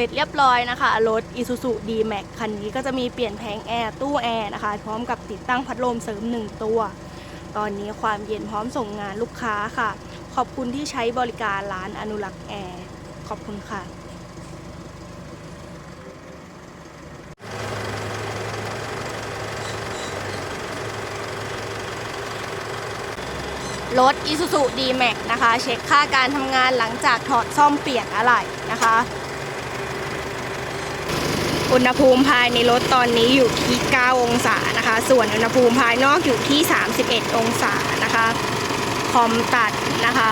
ร็จเรียบร้อยนะคะ รถ Isuzu D-Max คันนี้ก็จะมีเปลี่ยนแผงแอร์ตู้แอร์นะคะ พร้อมกับติดตั้งพัดลมเสริม 1 ตัว ตอนนี้ความเย็นพร้อมส่งงานลูกค้าค่ะ ขอบคุณที่ใช้บริการร้านอนุรักษ์แอร์ ขอบคุณค่ะรถ Isuzu D-Max นะคะ เช็คค่าการทำงานหลังจากถอดซ่อมเปลี่ยนอะไหล่นะคะ อุณหภูมิภายในรถตอนนี้อยู่ที่ 9 องศานะคะ ส่วนอุณหภูมิภายนอกอยู่ที่ 31 องศานะคะ คอมตัดนะคะ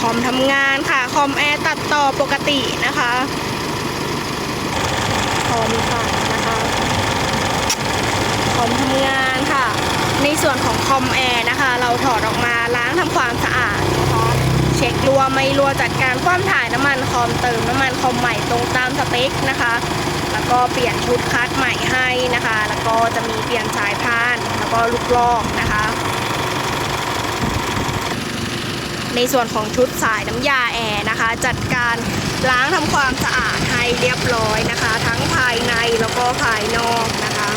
คอมทำงานค่ะ คอมแอร์ตัดต่อปกตินะคะ คอมตัดนะคะ คอมทำงานค่ะ ในส่วนของคอมแอร์นะคะ เราถอดออกมาล้างทำความสะอาดเช็ครัวไม่รัวจัดการความถ่ายน้ำมันคอมเติมน้ำมันคอมใหม่ตรงตามสเปคนะคะ แล้วก็เปลี่ยนชุดคัดใหม่ให้นะคะ แล้วก็จะมีเปลี่ยนสายพาน แล้วก็ลูกลอกนะคะ ในส่วนของชุดสายน้ำยาแอร์นะคะ จัดการล้างทำความสะอาดให้เรียบร้อยนะคะ ทั้งภายในแล้วก็ภายนอกนะคะ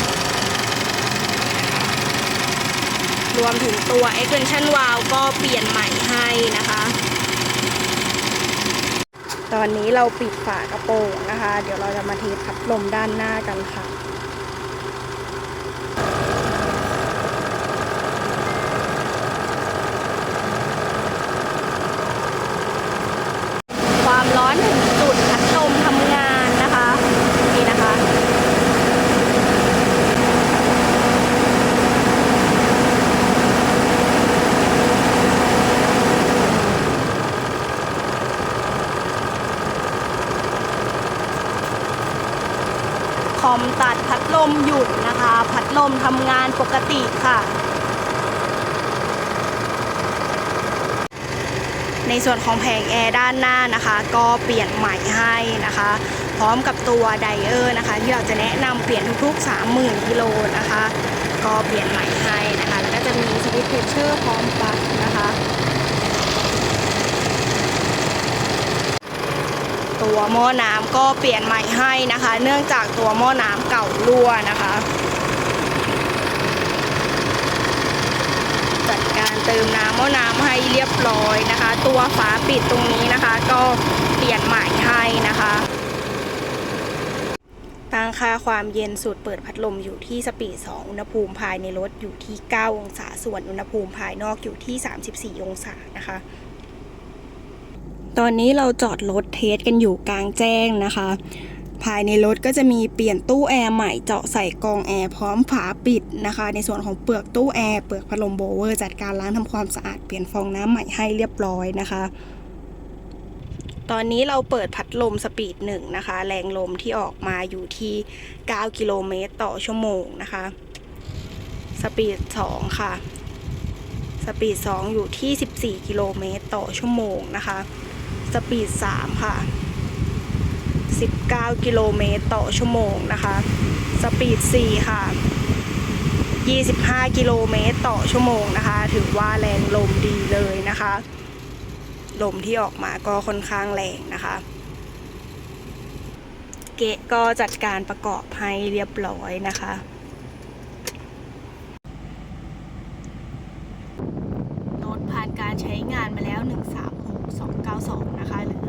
ร วมถึงตัว extension valve ก็เปลี่ยนใหม่ให้นะคะ ตอนนี้เราปิดฝากระโปรงนะคะ เดี๋ยวเราจะมาเทสพัดลมด้านหน้ากันค่ะ ความร้อนถึงจุดพัดลมทำงานนะคะ นี่นะคะ คอมตัดพัดลมหยุดนะคะ พัดลมทำงานปกติค่ะ ในส่วนของแผงแอร์ด้านหน้านะคะ ก็เปลี่ยนใหม่ให้นะคะ พร้อมกับตัวไดเออร์นะคะ ที่เราจะแนะนำเปลี่ยนทุกๆ 30,000กิโลนะคะ ก็เปลี่ยนใหม่ให้นะคะ แล้วก็จะมีสวิตช์เพชเชอร์พร้อมปลั๊กนะคะตัวหม้อน้ำก็เปลี่ยนใหม่ให้นะคะ เนื่องจากตัวหม้อน้ำเก่ารั่วนะคะ จัดการ เติมน้ำหม้อน้ำให้เรียบร้อยนะคะ ตัวฝาปิดตรงนี้นะคะ ก็เปลี่ยนใหม่ให้นะคะตั้งค่าความเย็นสุดเปิดพัดลมอยู่ที่สปีด 2 อุณหภูมิภายในรถอยู่ที่ 9 องศา ส่วนอุณหภูมิภายนอกอยู่ที่ 34 องศานะคะ ตอนนี้เราจอดรถเทสกันอยู่กลางแจ้งนะคะ ภายในรถก็จะมีเปลี่ยนตู้แอร์ใหม่เจาะใส่กองแอร์พร้อมฝาปิดนะคะ ในส่วนของเปลือกตู้แอร์เปลือกพัดลมโบเวอร์จัดการล้างทำความสะอาดเปลี่ยนฟองน้ำใหม่ให้เรียบร้อยนะคะ ตอนนี้เราเปิดพัดลมสปีดหนึ่งนะคะ แรงลมที่ออกมาอยู่ที่ 9 กิโลเมตรต่อชั่วโมงนะคะ สปีด 2 ค่ะ สปีด 2 อยู่ที่ 14 กิโลเมตรต่อชั่วโมงนะคะ สปีด 3 ค่ะ 19 กิโลเมตรต่อชั่วโมงนะคะ สปีด 4 ค่ะ 25 กิโลเมตรต่อชั่วโมงนะคะ ถือว่าแรงลมดีเลยนะคะ ลมที่ออกมาก็ค่อนข้างแรงนะคะ เกะก็จัดการประกอบให้เรียบร้อยนะคะ รถผ่านการใช้งานมาแล้ว 136292 นะคะ หรือ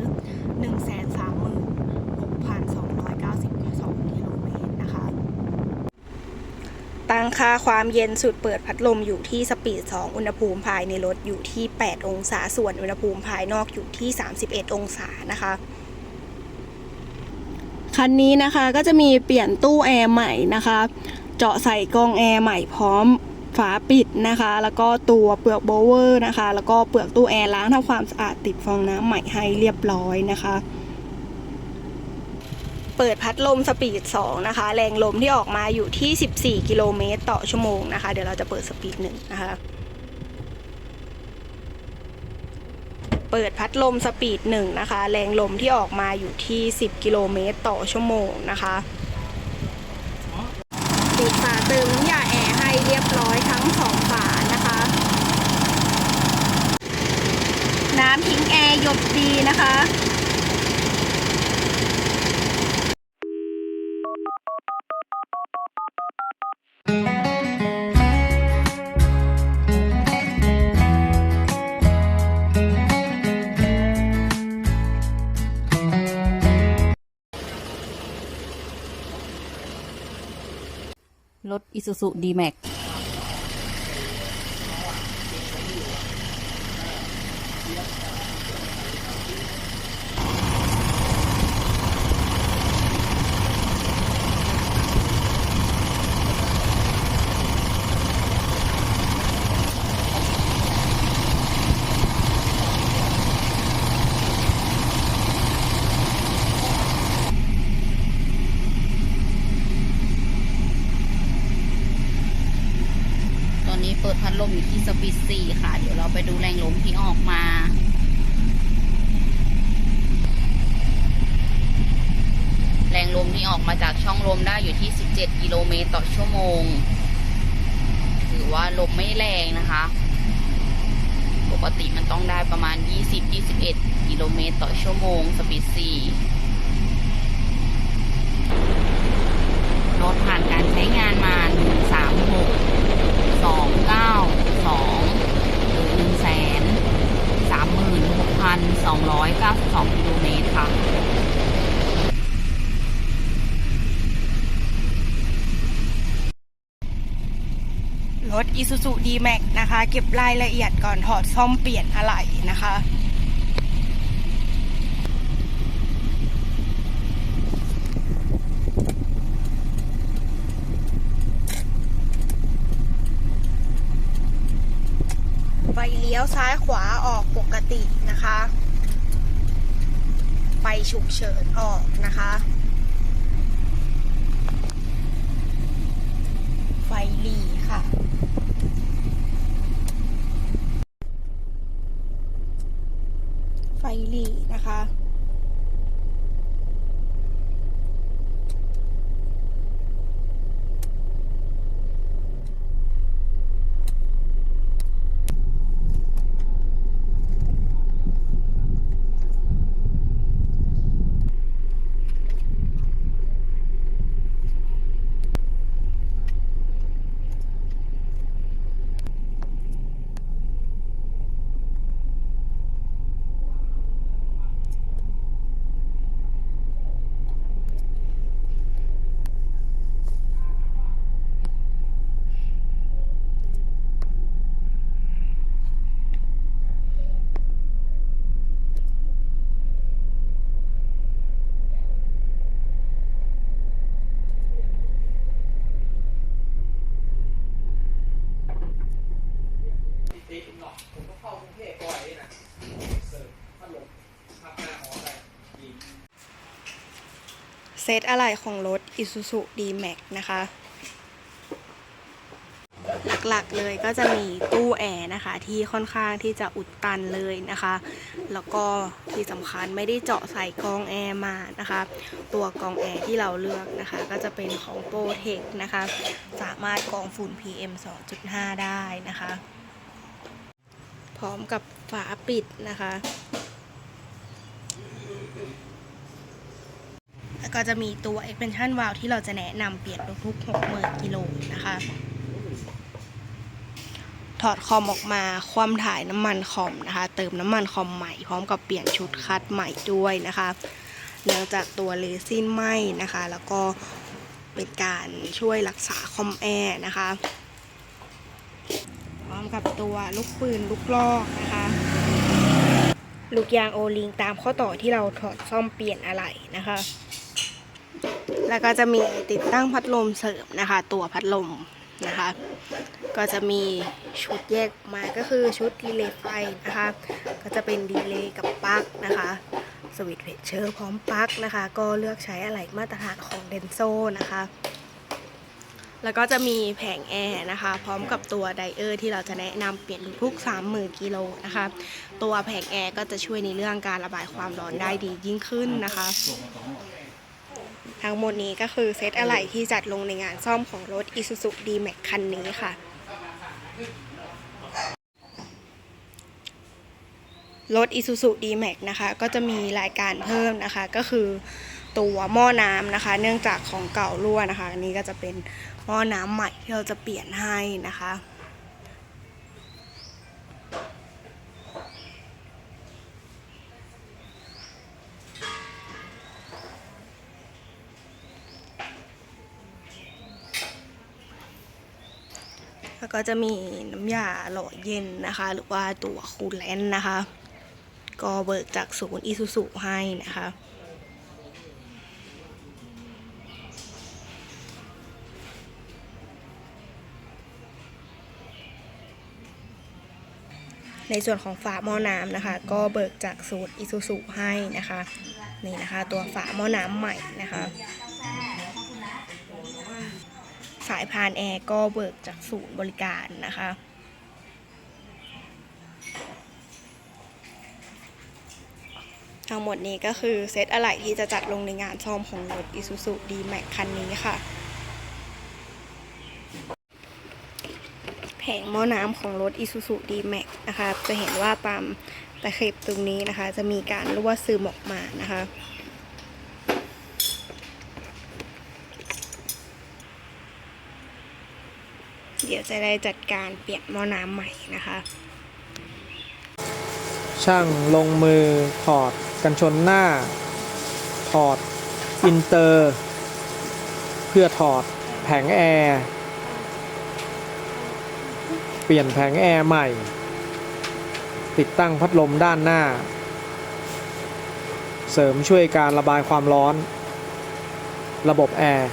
136,292 กิโลเมตรนะคะ ตั้ง ค่าความเย็นสุดเปิดพัดลมอยู่ที่สปีด 2 อุณหภูมิภายในรถอยู่ที่ 8 องศา ส่วนอุณหภูมิภายนอกอยู่ที่ 31 องศานะคะคันนี้นะคะก็จะมีเปลี่ยนตู้แอร์ใหม่นะคะ เจาะใส่กองแอร์ใหม่พร้อมฝาปิดนะคะ แล้วก็ตัวเปลือกโบเวอร์นะคะ แล้วก็เปลือกตู้แอร์ล้างทำความสะอาดติดฟองน้ำใหม่ให้เรียบร้อยนะคะ เปิดพัดลมสปีด 2 นะคะ แรงลมที่ออกมาอยู่ที่ 14 กิโลเมตรต่อชั่วโมงนะคะ เดี๋ยวเราจะเปิดสปีดหนึ่งนะคะ เปิดพัดลมสปีดหนึ่งนะคะ แรงลมที่ออกมาอยู่ที่ 10 กิโลเมตรต่อชั่วโมงนะคะ รถอิซูซุดีแม็ก ตอนนี้เปิดพัดลมอยู่ที่สปีดสี่ค่ะ เดี๋ยวเราไปดูแรงลมที่ออกมา แรงลมที่ออกมาจากช่องลมได้อยู่ที่ 17 กิโลเมตรต่อชั่วโมง ถือว่าลมไม่แรง นะคะ ปกติมันต้องได้ประมาณ 20-21 กิโลเมตรต่อชั่วโมง สปีดสี่รถผ่านการใช้งานมา 136สองเก้าสองหรือหนึ่งแสนสามหมื่นหกพันสองร้อยเก้าสิบสองกิโลเมตรค่ะ รถ Isuzu D-Max นะคะ เก็บรายละเอียดก่อนถอดซ่อมเปลี่ยนอะไหล่นะคะไฟเลี้ยวซ้ายขวาออกปกตินะคะ ไฟฉุกเฉินออกนะคะ ไฟหลีค่ะ ไฟห ลี่นะคะ ตีหนอกผมก็เข้ากรุงเทพบ่อยนี่นะเสิร์ฟพัดลมพับหน้าหออะไรยิง เซ ตอะไหล่ของรถ Isuzu D-Max นะคะ หลักๆเลยก็จะมีตู้แอร์นะคะ ที่ค่อนข้างที่จะอุดตันเลยนะคะ แล้วก็ที่สำคัญไม่ได้เจาะใส่กองแอร์มานะคะ ตัวกองแอร์ที่เราเลือกนะคะ ก็จะเป็นของโปรเทคนะคะ สามารถกองฝุ่น PM 2.5 ได้นะคะ พร้อมกับฝาปิดนะคะ แล้ว ก็จะมีตัว expansion valve ที่เราจะแนะนำเปลี่ยนทุกๆ60,000กิโลนะคะ ถอดคอมออกมาคว่ำถ่ายน้ำมันคอมนะคะ เติมน้ำมันคอมใหม่พร้อมกับเปลี่ยนชุดคัดใหม่ด้วยนะคะเนื่องจากตัวเลซินไหมนะคะ แล้วก็เป็นการช่วยรักษาคอมแอร์นะคะพร้อมกับตัวลูกปืนลูกลอกนะคะลูกยางโอลิงตามข้อต่อที่เราถอดซ่อมเปลี่ยนอะไหล่นะคะ แล้วก็จะมีติดตั้งพัดลมเสริมนะคะ ตัวพัดลมนะคะ ก็จะมีชุดแยกออกมาก็คือชุดรีเลย์ไฟนะคะ ก็จะเป็นรีเลย์กับปลั๊กนะคะสวิตช์เพชเชอร์พร้อมปลั๊กนะคะ ก็เลือกใช้อะไหล่มาตรฐานของเดนโซนะคะ แล้วก็จะมีแผงแอร์นะคะ พร้อมกับตัวไดเออร์ที่เราจะแนะนำเปลี่ยนทุกๆ30,000กิโลนะคะ ตัวแผงแอร์ก็จะช่วยในเรื่องการระบายความร้อนได้ดียิ่งขึ้นนะคะ ทั้งหมดนี้ก็คือเซตอะไหล่ที่จัดลงในงานซ่อมของรถ Isuzu D-Max คันนี้ค่ะ รถ Isuzu D-Max นะคะก็จะมีรายการเพิ่มนะคะ ก็คือตัวหม้อน้ำนะคะ เนื่องจากของเก่ารั่วนะคะ อันนี้ก็จะเป็นหม้อน้ำใหม่ที่เราจะเปลี่ยนให้นะคะ แล้วก็จะมีน้ำยาหล่อเย็นนะคะ หรือว่าตัวคูลแลนนะคะ ก็เบิกจากศูนย์อิซูซุให้นะคะในส่วนของฝาหม้อน้ำนะคะ ก็เบิกจากศูนย์อิซูซุให้นะคะ นี่นะคะ ตัวฝาหม้อน้ำใหม่นะคะายพานแอร์ก็เบิกจากศูนย์บริการนะคะ ทั้งหมดนี้ก็คือเซตอะไหล่ที่จะจัดลงในงานซ่อมของรถ Isuzu D-Max คันนี้ค่ะแผงหม้อน้ำของรถ Isuzu D-Max นะคะ จะเห็นว่าตามตะเข็บตรงนี้นะคะ จะมีการรั่วซึมออกมานะคะ ดี๋ยวจะได้จัดการเปลี่ยนหม้อน้ำใหม่นะคะ ช่างลงมือถอดกันชนหน้า ถอดอินเตอร์ เพื่อถอดแผงแอร์เปลี่ยนแผงแอร์ใหม่ ติดตั้งพัดลมด้านหน้า เสริมช่วยการระบายความร้อน ระบบแอร์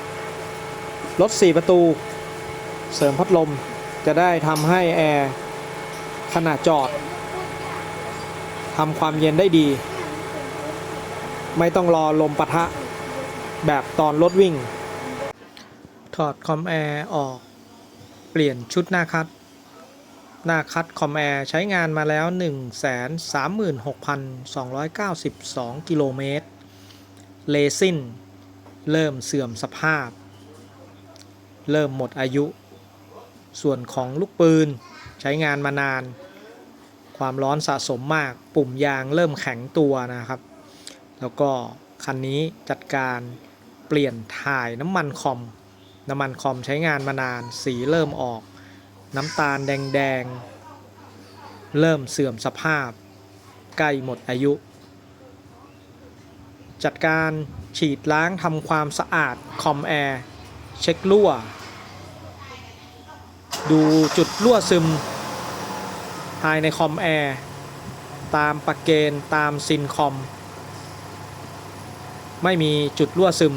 รถ 4 ประตู เสริมพัดลมจะได้ทำให้แอร์ขณะจอดทำความเย็นได้ดี ไม่ต้องรอลมปะทะ แบบตอนรถวิ่ง ถอดคอมแอร์ออก เปลี่ยนชุดหน้าคัด หน้าคัดคอมแอร์ใช้งานมาแล้ว 136,292 กิโลเมตร เลซินเริ่มเสื่อมสภาพ เริ่มหมดอายุ ส่วนของลูกปืนใช้งานมานาน ความร้อนสะสมมาก ปุ่มยางเริ่มแข็งตัวนะครับ แล้วก็คันนี้จัดการเปลี่ยนถ่ายน้ำมันคอม น้ำมันคอมใช้งานมานาน สีเริ่มออก น้ำตาลแดงๆ เริ่มเสื่อมสภาพ ใกล้หมดอายุ จัดการฉีดล้างทำความสะอาดคอมแอร์เช็ครั่ว ดูจุดรั่วซึม ภายในคอมแอร์ตามประเกณฑ์ตามซินคอม ไม่มีจุดรั่วซึม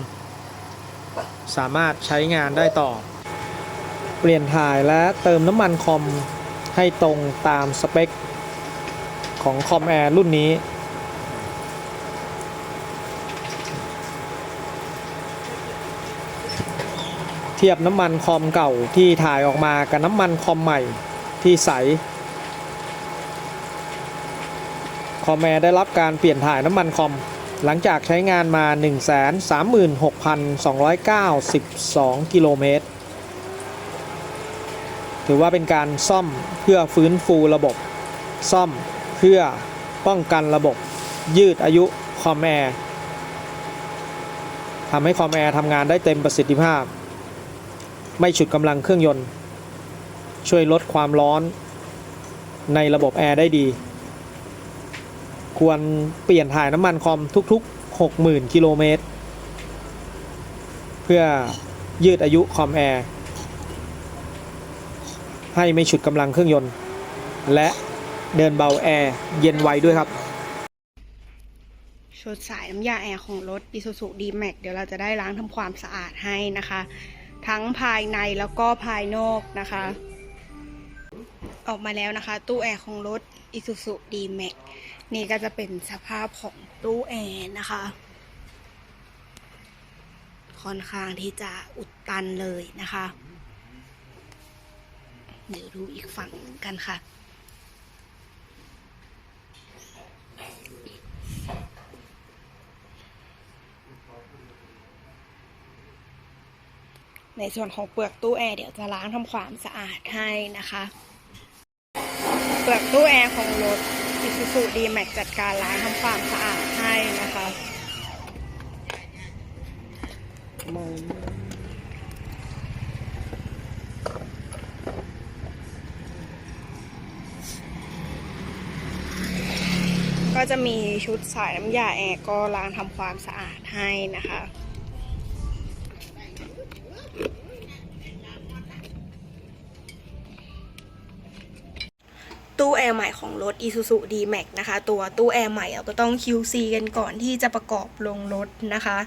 สามารถใช้งานได้ต่อ เปลี่ยนถ่ายและเติมน้ำมันคอมให้ตรงตามสเปค ของคอมแอร์รุ่นนี้ ทียบน้ำมันคอมเก่าที่ถ่ายออกมากับน้ำมันคอมใหม่ที่ใส คอมแอร์ได้รับการเปลี่ยนถ่ายน้ำมันคอม หลังจากใช้งานมา 136,292 กิโลเมตร ถือว่าเป็นการซ่อมเพื่อฟื้นฟูระบบ ซ่อมเพื่อป้องกันระบบ ยืดอายุคอมแอร์ทำให้คอมแอร์ทำงานได้เต็มประสิทธิภาพ ไม่ฉุดกำลังเครื่องยนต์ ช่วยลดความร้อน ในระบบแอร์ได้ดี ควรเปลี่ยนถ่ายน้ำมันคอมทุกๆ 60,000 กิโลเมตร เพื่อยืดอายุคอมแอร์ ให้ไม่ฉุดกำลังเครื่องยนต์ และเดินเบาแอร์ เย็นไวด้วยครับชุดสายน้ำยาแอร์ของรถ Isuzu D-Max เดี๋ยวเราจะได้ล้างทำความสะอาดให้นะคะ ทั้งภายในแล้วก็ภายนอกนะคะ ออกมาแล้วนะคะ ตู้แอร์ของรถ Isuzu D-Max นี่ก็จะเป็นสภาพของตู้แอร์นะคะ ค่อนข้างที่จะอุดตันเลยนะคะ เดี๋ยวดูอีกฝั่งหนึ่งกันค่ะ ในส่วนของเปลือกตู้แอร์เดี๋ยวจะล้างทำความสะอาดให้นะคะ เปลือกตู้แอร์ของรถ Isuzu D-Max จัดการล้างทำความสะอาดให้นะคะก็จะมีชุดสายน้ำยาแอร์ก็ล้างทำความสะอาดให้นะคะ ตู้แอร์ใหม่ของรถ Isuzu D-Max นะคะ ตัวตู้แอร์ใหม่เราก็ต้อง QC กันก่อนที่จะประกอบลงรถนะคะ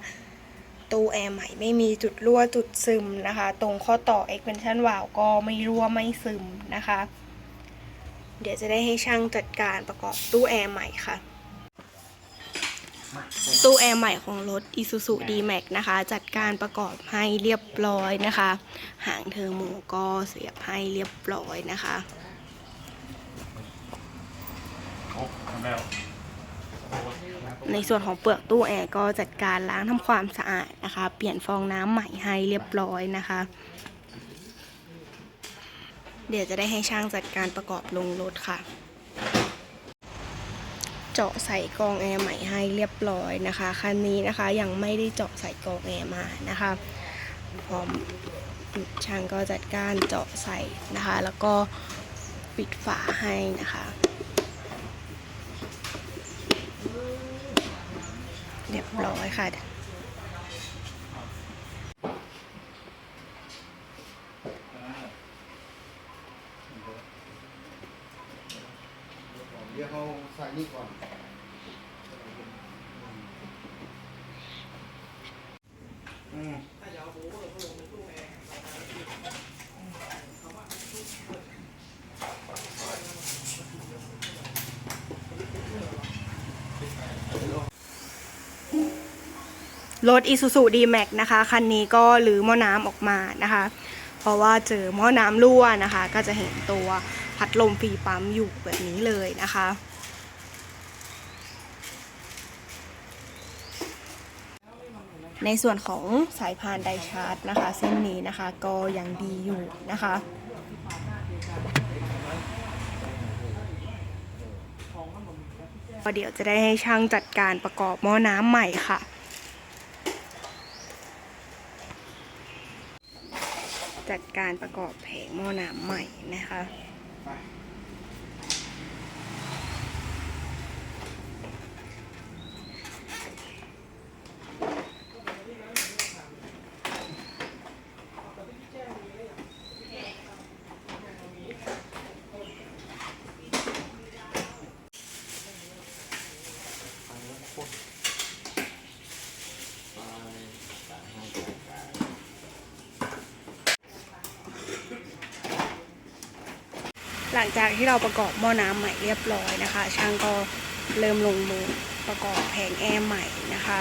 ตู้แอร์ใหม่ไม่มีจุดรั่วจุดซึมนะคะ ตรงข้อต่อ expansion valve ก็ไม่รั่วไม่ซึมนะคะ เดี๋ยวจะได้ให้ช่างจัดการประกอบตู้แอร์ใหม่ค่ะตู้แอร์ใหม่ของรถ Isuzu D-Max นะคะ จัดการประกอบให้เรียบร้อยนะคะ หางเทอร์โมก็เสียบให้เรียบร้อยนะคะ ในส่วนของเปลือกตู้แอร์ก็จัดการล้างทำความสะอาดนะคะ เปลี่ยนฟองน้ำใหม่ให้เรียบร้อยนะคะ เดี๋ยวจะได้ให้ช่างจัดการประกอบลงรถค่ะ เจาะใส่กองแอร์ใหม่ให้เรียบร้อยนะคะคันนี้นะคะยังไม่ได้เจาะใส่กองแอร์มานะคะพร้อมช่างก็จัดการเจาะใส่นะคะ แล้วก็ปิดฝาให้นะคะ เรียบร้อยค่ะ เดี๋ยวเขาใส่นี่ก่อน อืม รถ Isuzu D-Max นะคะ คันนี้ก็หรือหม้อน้ำออกมานะคะ เพราะว่าเจอหม้อน้ำรั่วนะคะ ก็จะเห็นตัวพัดลมฟรีปั๊มอยู่แบบนี้เลยนะคะในส่วนของสายพานไดชาร์จนะคะ เส้นนี้นะคะก็ยังดีอยู่นะคะ เดี๋ยวจะได้ให้ช่างจัดการประกอบหม้อน้ำใหม่ค่ะ จัดการประกอบแผงหม้อน้ำใหม่นะคะ จากที่เราประกอบหม้อน้ำใหม่เรียบร้อยนะคะ ช่างก็เริ่มลงมือประกอบแผงแอร์ใหม่นะคะ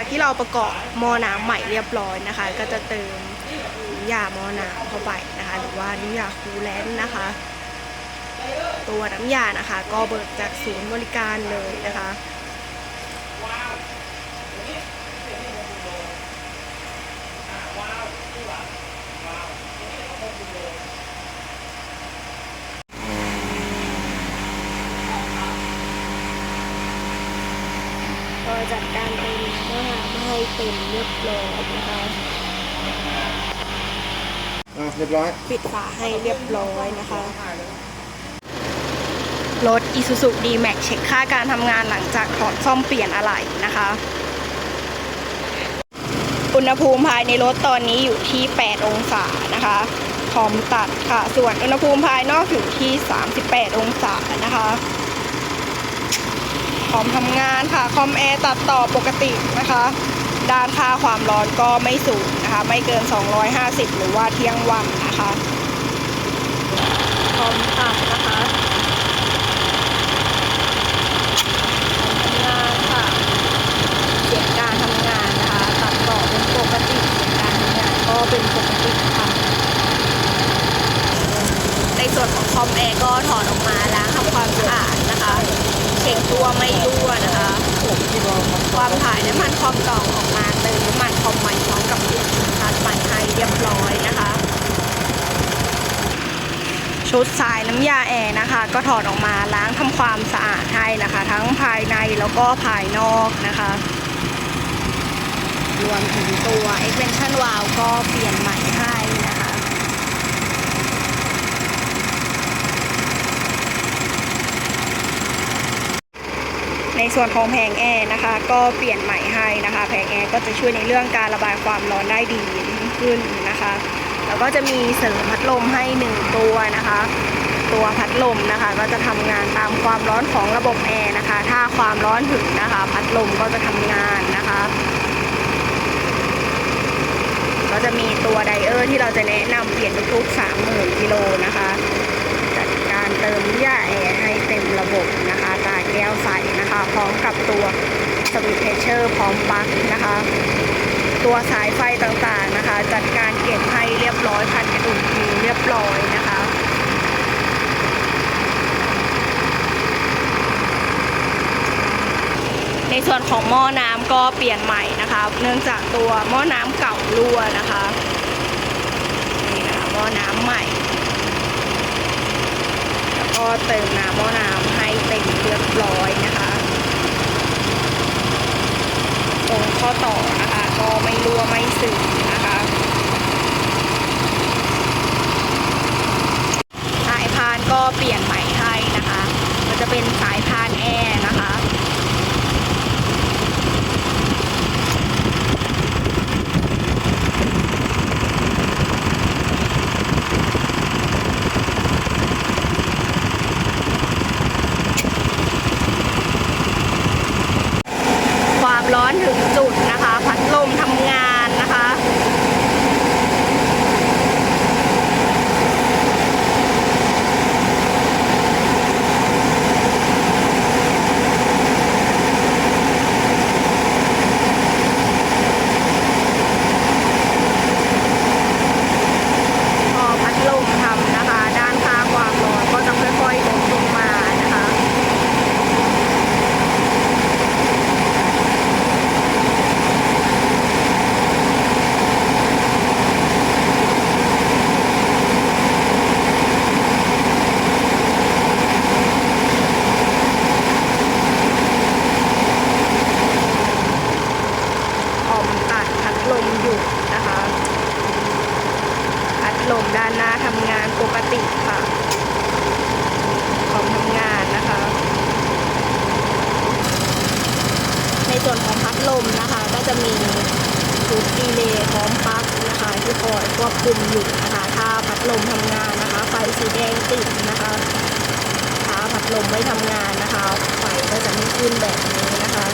จากที่เราประกอบหม้อน้ำใหม่เรียบร้อยนะคะ ก็จะเติมน้ำยาหม้อน้ำเข้าไปนะคะ หรือว่าน้ำยาคูลแลนต์นะคะ ตัวน้ำยานะคะ ก็เบิกจากศูนย์บริการเลยนะคะ จัดการเต็มหน้าให้เต็มเรียบร้อยนะคะอะเรียบร้อย ปิดฝาให้เรียบร้อยนะคะ รถ Isuzu D-Max เช็คค่าการทำงานหลังจากถอดซ่อมเปลี่ยนอะไหล่นะคะ อุณหภูมิภายในรถตอนนี้อยู่ที่ 8 องศานะคะพร้อมตัดค่ะ ส่วนอุณหภูมิภายนอกอยู่ที่ 38 องศานะคะ พร้อมทำงานค่ะ คอมแอร์ตัดต่อปกตินะคะ ด้านค่าความร้อนก็ไม่สูงนะคะ ไม่เกิน 250 หรือว่าเที่ยงวันนะคะพร้อมตัดนะคะทำงานค่ะ เสียงการทำงานนะคะ ตัดต่อเป็นปกติเสียงการทำงานก็เป็นปกติค่ะ ในส่วนของคอมแอร์ก็ถอดออกมาล้างทำความสะอาดนะคะ เช็คตัวไม่รั่วนะคะ ความถ่ายน้ำมันคอมเก่าออกมาเติมน้ำมันคอมใหม่พร้อมกับเปลี่ยนชุดคัสใหม่ให้เรียบร้อยนะคะ ชุดสายน้ำยาแอร์นะคะ ก็ถอดออกมาล้างทำความสะอาดให้นะคะ ทั้งภายในแล้วก็ภายนอกนะคะ รวมถึงตัว extension valve ก็เปลี่ยนใหม่ให้นะคะ ในส่วนของแผงแอร์นะคะ ก็เปลี่ยนใหม่ให้นะคะ แผงแอร์ก็จะช่วยในเรื่องการระบายความร้อนได้ดีขึ้นนะคะ แล้วก็จะมีเสริมพัดลมให้หนึ่งตัวนะคะ ตัวพัดลมนะคะ ก็จะทำงานตามความร้อนของระบบแอร์นะคะ ถ้าความร้อนถึงนะคะ พัดลมก็จะทำงานนะคะก็จะมีตัวไดเออร์ที่เราจะแนะนำเปลี่ยนทุกๆ30,000กิโลนะคะ จัดการเติมยาแอร์ให้เต็มระบบนะคะ ตาแก้วใสนะคะ พร้อมกับตัวสวิตช์เพชเชอร์พร้อมปลั๊กนะคะ ตัวสายไฟต่างๆนะคะ จัดการเก็บให้เรียบร้อยพันกระดุมทีเรียบร้อยนะคะในส่วนของหม้อน้ำก็เปลี่ยนใหม่นะคะ เนื่องจากตัวหม้อน้ำเก่ารั่วนะคะนี่นะคะหม้อน้ำใหม่ เติมน้ำหม้อน้ำให้เต็มเรียบร้อยนะคะ ตรงข้อต่อนะคะ ก็ไม่รั่วไม่สึกนะคะสายพานก็เปลี่ยนใหม่ให้นะคะ มันจะเป็นสายพานแอร์นะคะ ความร้อนถึงจุดนะคะ พัดลมทำงานนะคะ พอพัดลมทำนะคะ ด้านข้างความร้อนก็จะค่อยๆลดลงมานะคะ ออมตัดพัดลมอยู่นะคะ พัดลมด้านหน้าทำงานปกติค่ะพร้อมทำงานนะคะ ในส่วนของพัด ลมนะคะ ก็จะมีจุดดีเลย์พร้อมปลั๊กนะคะที่คอยควบคุมอยู่นะคะถ้าพัดลมทำงานนะคะ ไฟสีแดงติดนะคะถ้าพัดลมไม่ทำงานนะคะ ไฟก็จะไม่ขึ้นแบบนี้นะคะ